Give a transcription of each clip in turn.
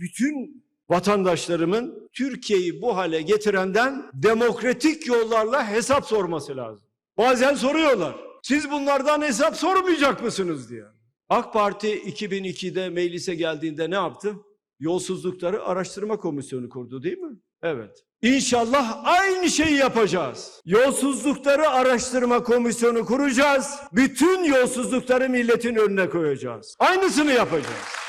bütün vatandaşlarımın Türkiye'yi bu hale getirenden demokratik yollarla hesap sorması lazım. Bazen soruyorlar. Siz bunlardan hesap sormayacak mısınız diye. AK Parti 2002'de meclise geldiğinde ne yaptı? Yolsuzlukları araştırma komisyonu kurdu değil mi? Evet. İnşallah aynı şeyi yapacağız. Yolsuzlukları araştırma komisyonu kuracağız. Bütün yolsuzlukları milletin önüne koyacağız. Aynısını yapacağız.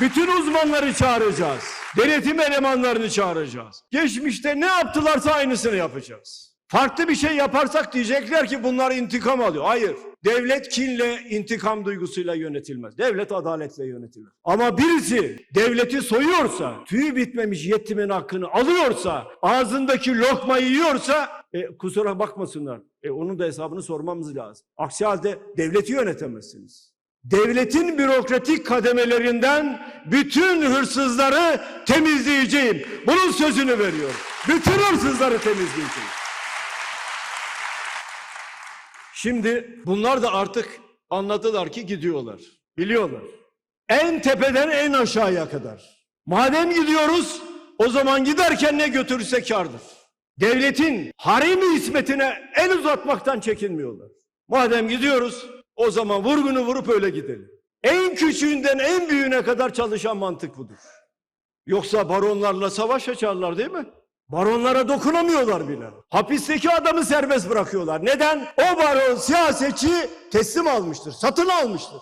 Bütün uzmanları çağıracağız. Denetim elemanlarını çağıracağız. Geçmişte ne yaptılarsa aynısını yapacağız. Farklı bir şey yaparsak diyecekler ki bunlar intikam alıyor. Hayır. Devlet kinle, intikam duygusuyla yönetilmez. Devlet adaletle yönetilir. Ama birisi devleti soyuyorsa, tüyü bitmemiş yetimin hakkını alıyorsa, ağzındaki lokmayı yiyorsa, e, kusura bakmasınlar. E, onun da hesabını sormamız lazım. Aksi halde devleti yönetemezsiniz. Devletin bürokratik kademelerinden bütün hırsızları temizleyeceğim. Bunun sözünü veriyorum. Bütün hırsızları temizleyeceğim. Şimdi bunlar da artık anladılar ki gidiyorlar. Biliyorlar. En tepeden en aşağıya kadar. Madem gidiyoruz o zaman giderken ne götürürse kârdır. Devletin haremi hizmetine el uzatmaktan çekinmiyorlar. Madem gidiyoruz o zaman vurgunu vurup öyle gidelim. En küçüğünden en büyüğüne kadar çalışan mantık budur. Yoksa baronlarla savaş açarlar değil mi? Baronlara dokunamıyorlar bile. Hapisteki adamı serbest bırakıyorlar. Neden? O baron siyasetçi teslim almıştır, satın almıştır.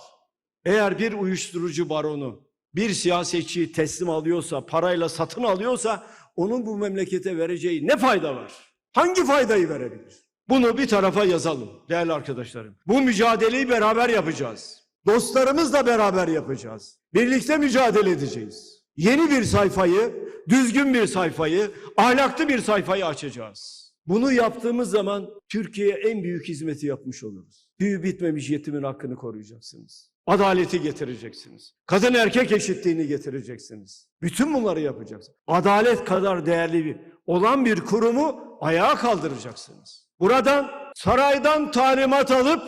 Eğer bir uyuşturucu baronu bir siyasetçiyi teslim alıyorsa, parayla satın alıyorsa onun bu memlekete vereceği ne fayda var? Hangi faydayı verebilir? Bunu bir tarafa yazalım değerli arkadaşlarım. Bu mücadeleyi beraber yapacağız. Dostlarımızla beraber yapacağız. Birlikte mücadele edeceğiz. Yeni bir sayfayı, düzgün bir sayfayı, ahlaklı bir sayfayı açacağız. Bunu yaptığımız zaman Türkiye'ye en büyük hizmeti yapmış oluruz. Tüyü bitmemiş yetimin hakkını koruyacaksınız. Adaleti getireceksiniz. Kadın erkek eşitliğini getireceksiniz. Bütün bunları yapacaksınız. Adalet kadar değerli bir olan bir kurumu ayağa kaldıracaksınız. Buradan saraydan talimat alıp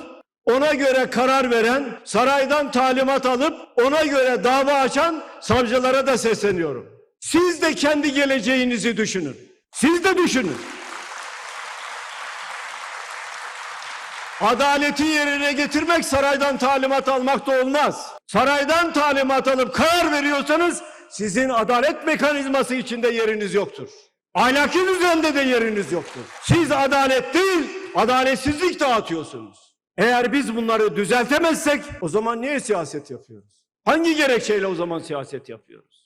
ona göre karar veren, saraydan talimat alıp ona göre dava açan savcılara da sesleniyorum. Siz de kendi geleceğinizi düşünün. Siz de düşünün. Adaleti yerine getirmek saraydan talimat almak da olmaz. Saraydan talimat alıp karar veriyorsanız sizin adalet mekanizması içinde yeriniz yoktur. Ahlaki düzende de yeriniz yoktur. Siz adalet değil, adaletsizlik dağıtıyorsunuz. Eğer biz bunları düzeltemezsek o zaman niye siyaset yapıyoruz? Hangi gerekçeyle o zaman siyaset yapıyoruz?